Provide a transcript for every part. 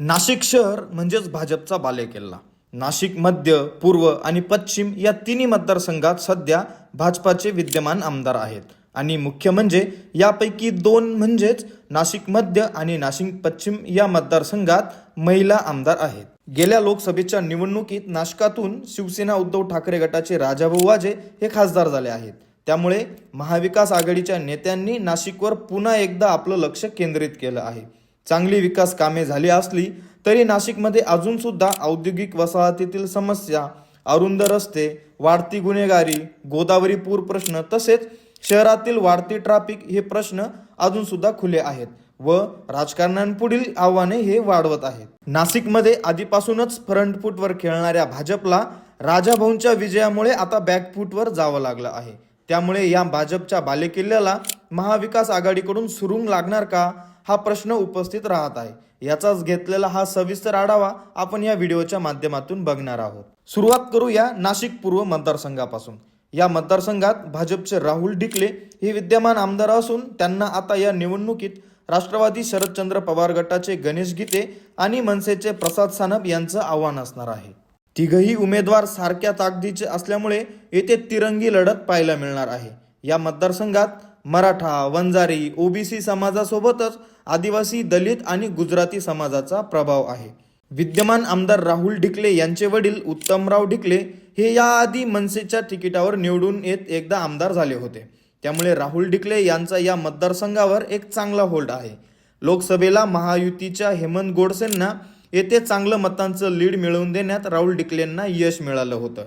नाशिक शहर म्हणजेच भाजपचा बालेकिल्ला. नाशिक मध्य पूर्व आणि पश्चिम या तिन्ही मतदारसंघात सध्या भाजपाचे विद्यमान आमदार आहेत. आणि मुख्य म्हणजे यापैकी दोन म्हणजेच नाशिक मध्य आणि नाशिक पश्चिम या मतदारसंघात महिला आमदार आहेत. गेल्या लोकसभेच्या निवडणुकीत नाशकातून शिवसेना उद्धव ठाकरे गटाचे राजाभाऊ वाजे हे खासदार झाले आहेत. त्यामुळे महाविकास आघाडीच्या नेत्यांनी नाशिकवर पुन्हा एकदा आपलं लक्ष केंद्रित केलं आहे. चांगली विकास कामे झाली असली तरी नाशिकमध्ये अजून सुद्धा औद्योगिक वसाहतीतील समस्या अरुंद रस्ते वाढती गुन्हेगारी गोदावरी पूर प्रश्न तसेच शहरातील वाढती ट्रॅफिक हे प्रश्न अजून सुद्धा खुले आहेत व राजकारण्यांपुढील आव्हाने हे वाढवत आहेत. नाशिकमध्ये आधीपासूनच फ्रंटफूटवर खेळणाऱ्या भाजपला राजाभाऊंच्या विजयामुळे आता बॅकफूटवर जावं लागलं आहे. त्यामुळे या भाजपच्या बालेकिल्ल्याला महाविकास आघाडीकडून सुरुंग लागणार का? हा प्रश्न उपस्थित राहत आहे. याचाच घेतलेला हा सविस्तर आढावा आपण या व्हिडिओच्या माध्यमातून बघणार आहोत. सुरुवात करू या नाशिक पूर्व मतदारसंघापासून. या मतदारसंघात भाजपचे राहुल ढिकले हे विद्यमान आमदार असून त्यांना आता या निवडणुकीत राष्ट्रवादी शरदचंद्र पवार गटाचे गणेश गीते आणि मनसेचे प्रसाद सानप यांचं आव्हान असणार आहे. तिघही उमेदवार सारख्या ताकदीचे असल्यामुळे येथे तिरंगी लढत पाहायला मिळणार आहे. या मतदारसंघात मराठा वंजारी ओबीसी समाजासोबतच आदिवासी दलित आणि गुजराती समाजाचा प्रभाव आहे. विद्यमान आमदार राहुल ढिकले यांचे वडील उत्तमराव ढिकले हे याआधी मनसेच्या तिकिटावर निवडून येत एकदा आमदार झाले होते. त्यामुळे राहुल ढिकले यांचा या मतदारसंघावर एक चांगला होल्ड आहे. लोकसभेला महायुतीच्या हेमंत गोडसेंना येथे चांगलं मतांचं लीड मिळवून देण्यात राहुल ढिकलेंना यश मिळालं होतं.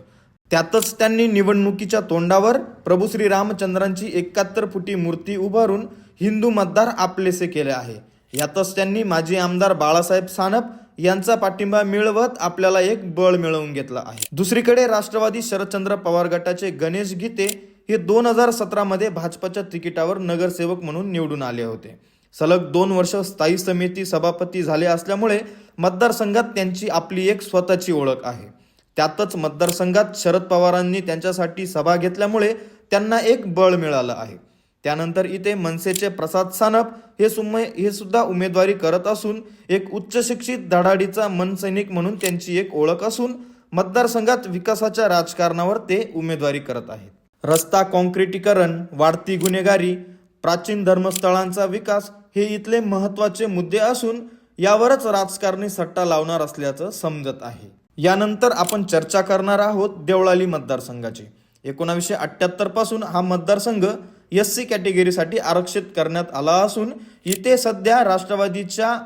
त्यातच त्यांनी निवडणुकीच्या तोंडावर प्रभू श्री रामचंद्रांची एकाहत्तर फुटी मूर्ती उभारून हिंदू मतदार आपलेसे केले आहे. यातच त्यांनी माजी आमदार बाळासाहेब सानप यांचा पाठिंबा मिळवत आपल्याला एक बळ मिळवून घेतला आहे. दुसरीकडे राष्ट्रवादी शरदचंद्र पवार गटाचे गणेश गीते हे दोन हजार सतरामध्ये भाजपच्या तिकिटावर नगरसेवक म्हणून निवडून आले होते. सलग दोन वर्ष स्थायी समिती सभापती झाले असल्यामुळे मतदारसंघात त्यांची आपली एक स्वतःची ओळख आहे. त्यातच मतदारसंघात शरद पवारांनी त्यांच्यासाठी सभा घेतल्यामुळे त्यांना एक बळ मिळालं आहे. त्यानंतर इथे मनसेचे प्रसाद सानप हे सुमय हे सुद्धा उमेदवारी करत असून एक उच्च शिक्षित धडाडीचा मनसैनिक म्हणून त्यांची एक ओळख असून मतदारसंघात विकासाच्या राजकारणावर ते उमेदवारी करत आहेत. रस्ता कॉन्क्रिटीकरण वाढती गुन्हेगारी प्राचीन धर्मस्थळांचा विकास हे इथले महत्त्वाचे मुद्दे असून यावरच राजकारणी सट्टा लावणार असल्याचं समजत आहे. यानंतर आपण चर्चा करणार आहोत देवळाली मतदारसंघाची. एकोणावीसशे अठ्याहत्तरपासून हा मतदारसंघ एस सी कॅटेगरीसाठी आरक्षित करण्यात आला असून इथे सध्या राष्ट्रवादीच्या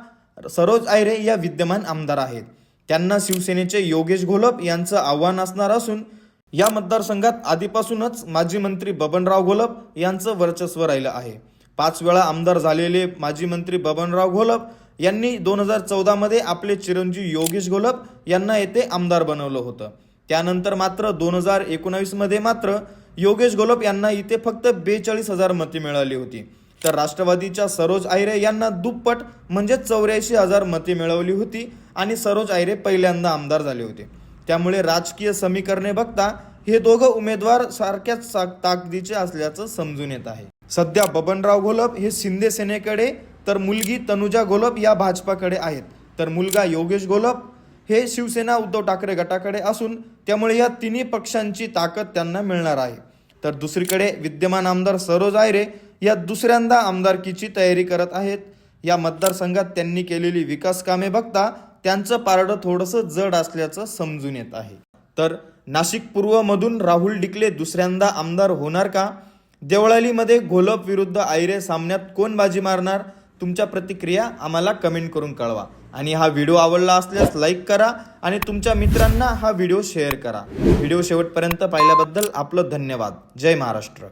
सरोज आयरे या विद्यमान आमदार आहेत. त्यांना शिवसेनेचे योगेश घोलप यांचं आव्हान असणार असून या मतदारसंघात आधीपासूनच माजी मंत्री बबनराव घोलप यांचं वर्चस्व राहिलं आहे. पाच वेळा आमदार झालेले माजी मंत्री बबनराव घोलप यांनी दोन हजार चौदामध्ये आपले चिरंजीव योगेश घोलप यांना येथे आमदार बनवलं होतं. त्यानंतर मात्र दोन हजार एकोणावीसमध्ये मात्र योगेश घोलप यांना इथे फक्त बेचाळीस हजार मते मिळाली होती. तर राष्ट्रवादीच्या सरोज आयरे यांना दुप्पट म्हणजे चौऱ्याऐंशी हजार मते मिळवली होती आणि सरोज आयरे पहिल्यांदा आमदार झाले होते. त्यामुळे राजकीय समीकरणे बघता हे दोघं उमेदवार सारख्याच ताकदीचे असल्याचं समजून येत आहे. सध्या बबनराव घोलप हे शिंदे सेनेकडे तर मुलगी तनुजा गोलप या भाजपाकडे आहेत. तर मुलगा योगेश गोलप हे शिवसेना उद्धव ठाकरे गटाकडे असून त्यामुळे या तिन्ही पक्षांची ताकद त्यांना मिळणार आहे. तर दुसरीकडे विद्यमान आमदार सरोज आयरे या दुसऱ्यांदा आमदारकीची तयारी करत आहेत. या मतदारसंघात त्यांनी केलेली विकास कामे बघता त्यांचं पारडं थोडंसं जड असल्याचं समजून येत आहे. तर नाशिक पूर्वमधून राहुल डिकले दुसऱ्यांदा आमदार होणार का? देवळालीमध्ये घोलप विरुद्ध आयरे सामन्यात कोण बाजी मारणार? तुमच्या प्रतिक्रिया आम्हाला कमेंट करून कळवा. आणि हा व्हिडिओ आवडला असल्यास लाईक करा आणि तुमच्या मित्रांना हा व्हिडिओ शेअर करा. व्हिडिओ शेवटपर्यंत पाहिल्याबद्दल आपलं धन्यवाद. जय महाराष्ट्र.